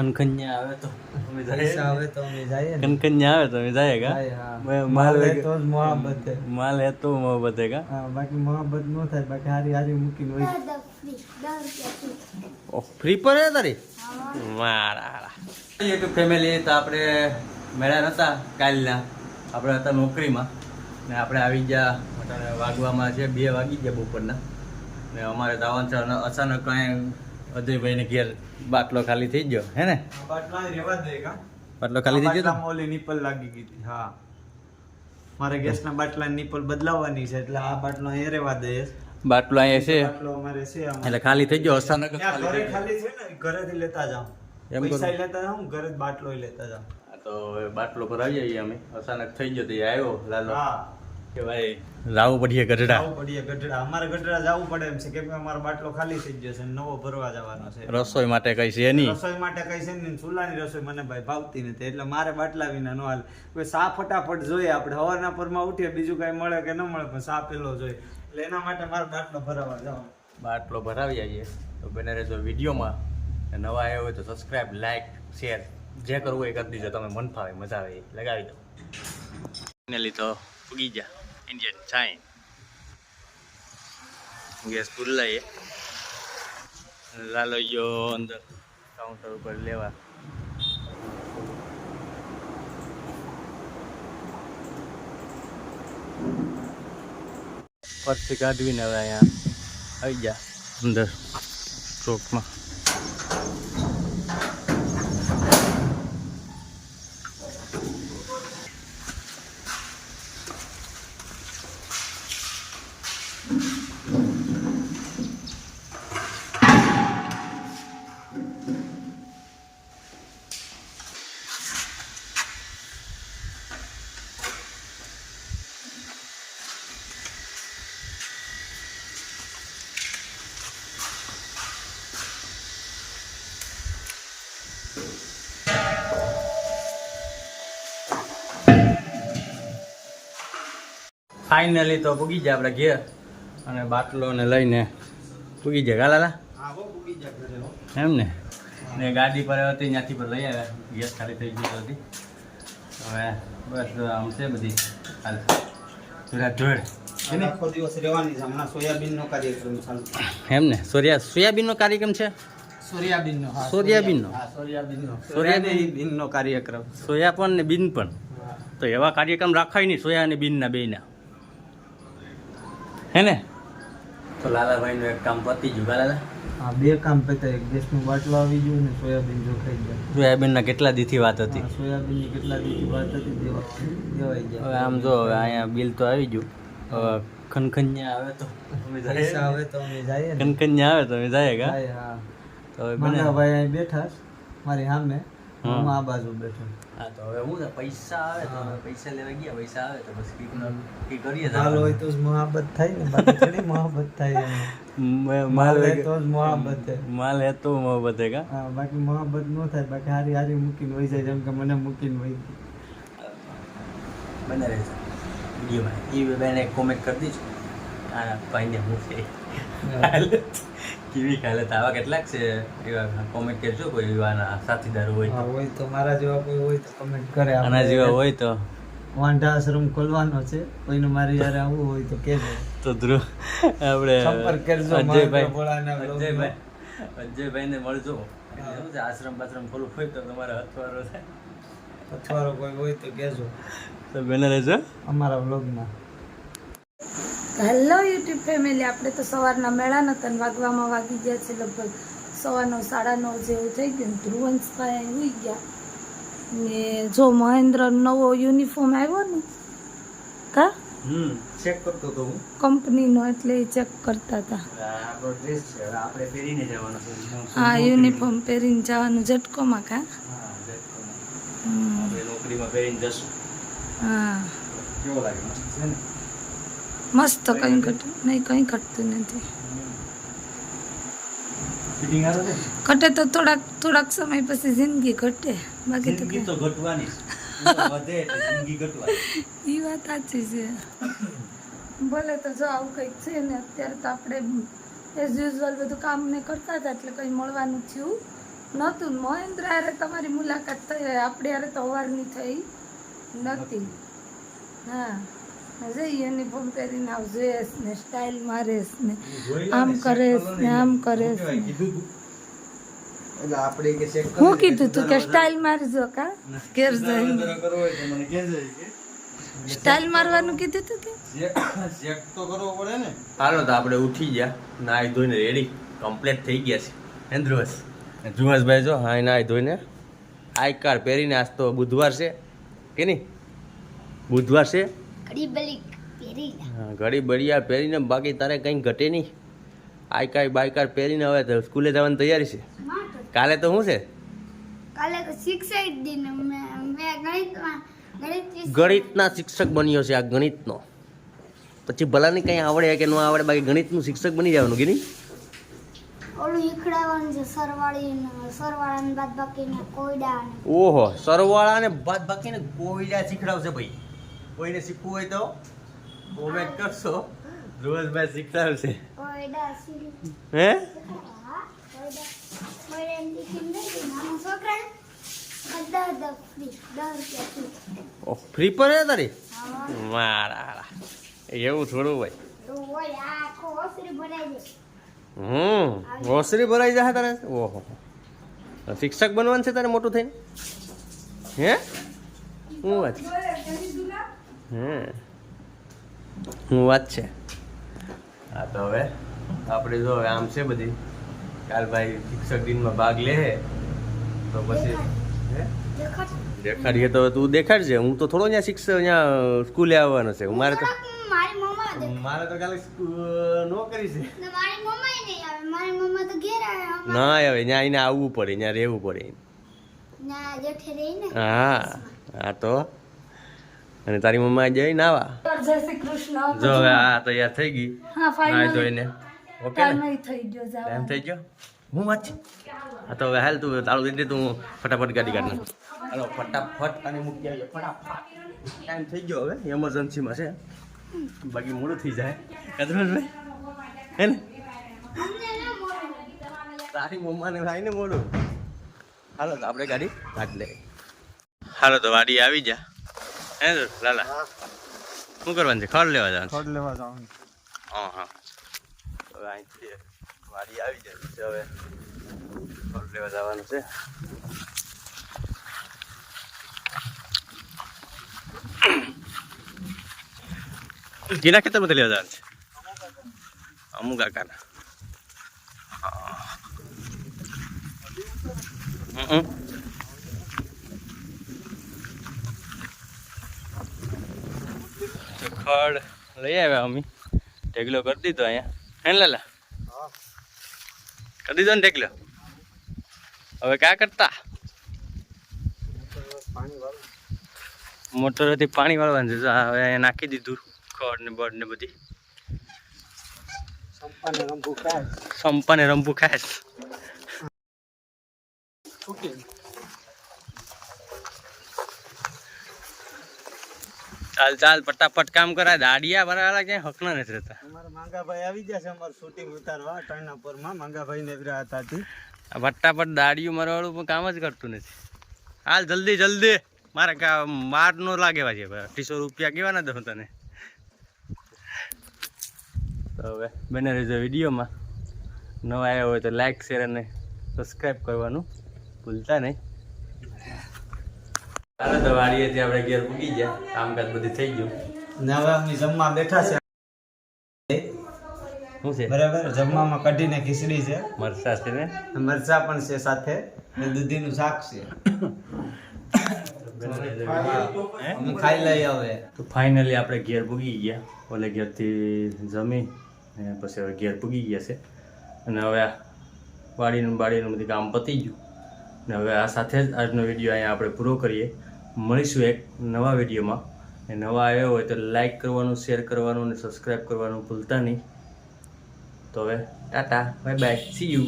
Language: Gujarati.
ખનખન્યા આવે તો અમે જાય આવે તો અમે જાય ને. ખનખન્યા આવે તો અમે જાય કા? જાય, હા. માલ માલ હે તો જ મોહબ્બત હે. માલ હે તો મોહબ્બત હે કા? હા બાકી મોહબ્બત નો થાય બાકી હારી હારી મૂકીને હોય. ફ્રી પર હે તારી? મારા યુટ્યુબ ફેમિલી તો આપણે મેળા નતા કાલના. આપણે હતા નોકરીમાં. ને આપણે આવી ગયા અત્યારે વાગવામાં છે બે વાગી ગયા બપોરના. ને અમારે દાવાન અચાનક કાંઈ અજયભાઈને ઘેર બાટલો ખાલી થઈ ગયો હે ને? બાટલા ખાલી થઈ ગયો મોલી નિપલ લાગી ગઈ હતી હા. મારે ગેસના બાટલા નિપલ બદલાવવાની છે એટલે આ બાટલો અહીં રેવા દે. બાટલો અહીંયા છે? બાટલો અમારે છે એટલે ખાલી થઈ ગયો અચાનક ખાલી ઘરે ખાલી છે ને ઘરેથી લેતા જાઉં. એમ પૈસા લેતા જાઉં ઘરે બાટલો લેતા જાઉં. તો બાટલો પર આવી જઈએ અમે. અચાનક થઈ ગયો તો આવ્યો લાલો. હા. કે ભાઈ લાવવું પડીએ ગઢડા. જાવું પડીએ ગઢડા. અમારે ગઢડા જવું પડે એમ છે. કેમ કે અમારો બાટલો ખાલી થઈ ગયો છે નવો ભરવા જવાનો છે. રસોઈ માટે કઈ છે નહીં. રસોઈ માટે કઈ છે નહીં. ચૂલાની રસોઈ મને ભાઈ ભાવતી નથી. એટલે મારે બાટલા વિના નો હાલ. કોઈ સા ફટાફટ જોઈએ. આપણે હવારના પરમાં ઉઠીએ બીજું કઈ મળે કે ન મળે પણ સા પેલો જોઈએ. એટલે એના માટે મારે બાટલો ભરાવા જવાનો. બાટલો ભરાવી આવીએ. તો બને રહેજો વિડીયોમાં. નવા આવ્યો હોય તો સબસ્ક્રાઇબ લાઈક શેર જે કરવું હોય એ કરી દીજો. તમે મન ફાવે મજા આવે. લગાવી દો. ફાઇનલી તો ઉગી ગયા. ઇન્ડિયન ચાઇન ગેસ પૂરી લઈએ લાલો ગયો અંદર કાઉન્ટર ઉપર લેવા પરથી કાઢવીને હવે અહીંયા આવી ગયા અંદર ચોકમાં ફાઇનલી તો પૂગી જાય આપણે ઘેર. અને બાટલો ને લઈને પૂગી જાય. ગાલાલા એમ ને? ને ગાડી પર હતી ત્યાંથી પર લઈ આવ્યા. ગેસ ખાલી થઈ ગઈ હતી. હવે બસ આમ છે બધી કાર્યક્રમ છે? સોયાબીનનો સોયાબીનનો? સોયાબીનનો. સોયાબીન? સોયાબીનનો કાર્યક્રમ. સોયા પણ ને બિન પણ. તો એવા કાર્યક્રમ રાખાય નહીં સોયા અને બિનના બેયના. હે ને? તો લાલાભાઈનું એક કામ પતી ગયું લાલા હા બે કામ પતા એક ગેસનું બાટલો આવી ગયું ને સોયાબીન જોખાઈ ગયા. સોયાબીનના કેટલા દીથી વાત હતી? સોયાબીનની કેટલા દીથી વાત હતી દેવા દેવાઈ હવે આમ જો હવે અહીંયા બિલ તો આવી ગયું. હવે ખનખન્યા આવે તો અમે જઈએ. આવે તો અમે જઈએ ખનખન્યા આવે તો અમે જઈએ કા? હા. તો હવે ભાઈ અહીં બેઠા મારી સામે. હું. આ બાજુ બેઠો હા તો હવે હું પૈસા આવે તો પૈસા લેવા ગયા પૈસા આવે તો બસ કંઈક કરીએ માલ હોય તો જ મોહબ્બત થાય ને બાકી થોડી મોહબ્બત થાય. માલ વગર- તો જ મોહબ્બત થાય. માલ હે તો મોહબ્બત હે કા? હા બાકી મોહબ્બત નો થાય બાકી હારી હારી મૂકીને હોય જાય જેમ કે મને મૂકીને હોય બને રહે રહેશે વિડીયોમાં. એ બેને કોમેન્ટ કરી દીધું આ ભાઈને હું. છે કેવી હાલત આવા કેટલાક છે એવા કોમેન્ટ કરજો કોઈ એવાના સાથીદારો હોય તો. હોય તો મારા જેવા કોઈ હોય તો કોમેન્ટ કરે આના જેવા હોય તો. વાંઢા આશ્રમ ખોલવાનો છે કોઈને મારી યારે આવવું હોય તો કહેજો તો ધ્રુવ આપણે સંપર્ક કરજો અજયભાઈ. અજયભાઈ અજયભાઈને મળજો. શું છે આશ્રમ બાશ્રમ ખોલવું હોય તો તમારે અથવારો થાય. અથવારો કોઈ હોય તો કહેજો તો બેને રહેજો. અમારા વ્લોગમાં. હેલો યુટ્યુબ ફેમિલી આપણે તો સવારના મેળા નતા ને વાગવામાં વાગી ગયા છે લગભગ સવારનો સાડા નવ જેવું થઈ ગયું ધ્રુવંશભાઈ ઉઈ ગયા. ને જો મહેન્દ્ર નવો યુનિફોર્મ આવ્યો ને કા? ચેક કરતો તો હું. કંપનીનો એટલે એ ચેક કરતા હતા. હા યુનિફોર્મ પહેરીને જવાનું ઝટકોમાં કા? હા ઝટકોમાં. હમ, આપણે નોકરીમાં પહેરીને જશું. હા. કેવો લાગે? મસ્ત છે ને? મસ્ત કંઈ ઘટ નહીં કંઈ ઘટતું નથી. ઘટે તો થોડાક થોડાક સમય પછી જિંદગી ઘટે. બાકી તો ઘટવાની એ વાત સાચી છે. ભલે તો જો આવું કંઈક છે ને અત્યારે તો આપણે એઝ યુઝ્યુઅલ બધું કામ ને કરતા હતા એટલે કંઈ મળવાનું થયું નહોતું. મહેન્દ્ર હારે તમારી મુલાકાત થઈ. આપણે હારે તો અવારની થઈ. નથી હા. જઈ યુનિફોર્મ પહેરીને આવ જોયેશ ને સ્ટાઇલ મારેશ ને આમ કરેશ ને આમ કરેશ ને એટલે આપણે કે check કરી હું કીધું તું કે સ્ટાઇલ મારજો કા? ઘેર જઈને. કરવો હોય તો મને કહેજો કે. સ્ટાઇલ મારવાનું કીધું તું કે? ચેક તો કરવો પડે ને. હાલો તો આપણે ઉઠી ગયા. નાહી ધોઈને રેડી કમ્પ્લીટ થઈ ગયા છે. હેન્દ્રવસ. જુહાસભાઈ જો હા નાહી ધોઈને. આઈ કાર્ડ પહેરીને આજ તો બુધવાર છે. કે નહીં? બુધવાર છે. હા, ઘડી બળિયા પહેરીને બાકી તારે કંઈ ઘટે નહીં. આઈ કાર્ડ બાઈ કાર્ડ પહેરીને હવે સ્કૂલે જવાની તૈયારી છે. કાલે તો શું છે? કાલે શિક્ષક દિન. ગણિતના શિક્ષક બન્યો છે આ ગણિતનો. પછી ભલાની કંઈ આવડે કે ન આવડે બાકી ગણિતનું શિક્ષક બની જવાનું કે નહીં? છે સરવાળી ને બાદ બાકી ને કોયડા ઓહો શીખડાવશે ભાઈ. કોઈને શીખવું હોય તો કોમેન્ટ કરશો. રોજભાઈ શીખતા હશે હે? ફ્રી પર હે તારી? મારા. એવું થોડું ભાઈ હમ ઓસરી ભરાઈ જાય તારે? ઓહો. શિક્ષક બનવાનું છે તારે મોટું થઈને? હે? હું વાત? હે હું વાત છે. હા તો હવે આપણે જો હવે આમ છે બધી. કાલ ભાઈ શિક્ષક દિનમાં ભાગ લે તો પછી હે? દેખાડીએ તો તું દેખાડજે. હું તો થોડો ત્યાં શિક્ષક અહીંયા સ્કૂલે આવવાનો છે. મારે તો મારી મમ્મા દે મારે તો કાલે નોકરી છે. ને મારી મમ્મા નહીં આવે. મારી મમ્મા તો ઘેર આવે. અમારે ના હવે ત્યાં એને આવવું પડે. ત્યાં રહેવું પડે. હા. હા તો? અને તારી મમ્મા જઈ નાવા જય શ્રી કૃષ્ણ જો આ તૈયાર થઈ ગઈ. હા ફાઇનલ ધોઈને. ઓકે થઈ ગયો ટાઈમ થઈ ગયો? હું વાત છે? હા તો હવે હાલ તું તાળું દે તું ફટાફટ ગાડી કાઢ હાલો ફટાફટ અને મૂકી આવજો ફટાફટ. ટાઈમ થઈ ગયો હવે એમરજન્સીમાં છે. બાકી મોડું થઈ જાય. કદરભાઈ હે ને? તારી મમ્માને ભાઈ ને મોડું. હાલો તો આપણે ગાડી કાઢ લે હાલો તો વાડી આવી જા. હે લાલા શું કરવાનું છે ખડ લેવા જવાનું ખડ લેવા જવાનું હા હા હવે અહીંથી વાડી આવી જાય છે હવે ખડ લેવા જવાનું છે ગીના ખેતરમાંથી લેવા જવાનું છે અમુ કાકાના હા. ખડ લઈ આવ્યા અમે. ઢેગલો કરી દીધો અહીંયા. હે લાલા? કરી દીધો ને ઢેગલો હવે ક્યાં કરતા? મોટરથી પાણી વાળવાનું છે. હવે નાખી દીધું. ખડ ને બળ ને બધી. સંપાને રંભુ કાઢ સંપાને રંભુ ખાસ ચાલ ચાલ ફટાફટ કામ કરાય. દાડિયા ભરાવાળા ક્યાંય હકના નથી રહેતા. અમારા માંગાભાઈ આવી ગયા છે અમારું શૂટિંગ ઉતારવા ટર્નાપુરમાં. માંગાભાઈ ને રહ્યા હતા ફટાફટ દાડિયું મારવાળું પણ કામ જ કરતું નથી. હાલ જલ્દી જલ્દી. મારે માર નો લાગે છે અઢીસો રૂપિયા કેવાના દઉં તને? તો હવે બને રહેજો વિડીયોમાં. નવા આવ્યો હોય તો લાઈક શેર અને સબસ્ક્રાઈબ કરવાનું ભૂલતા નહીં. હાલો તો વાડીએથી આપણે ઘેર પૂગી ગયા. કામકાજ બધું થઈ ગયું. ને હવે અમે જમવા બેઠા છે. શું છે? બરાબર જમવામાં કઢીને ખીચડી છે. મરચા છે ને? મરચા પણ છે સાથે. ને દૂધીનું શાક છે? અમે ખાઈ લઈએ હવે. તો ફાઇનલી આપણે ઘેર પૂગી ગયા. ઓલે ઘેરથી જમી અને પછી હવે ઘેર પૂગી ગયા છે. અને હવે આ વાડીનું બાડીનું બધું કામ પતી ગયું. અને હવે આ સાથે જ આજનો વીડિયો અહીંયા આપણે પૂરો કરીએ. મળીશું એક નવા વિડીયોમાં. અને નવા આવ્યો હોય તો લાઈક કરવાનું શેર કરવાનું અને સબસ્ક્રાઈબ કરવાનું ભૂલતા નહીં. તો હવે, tata bye bye see you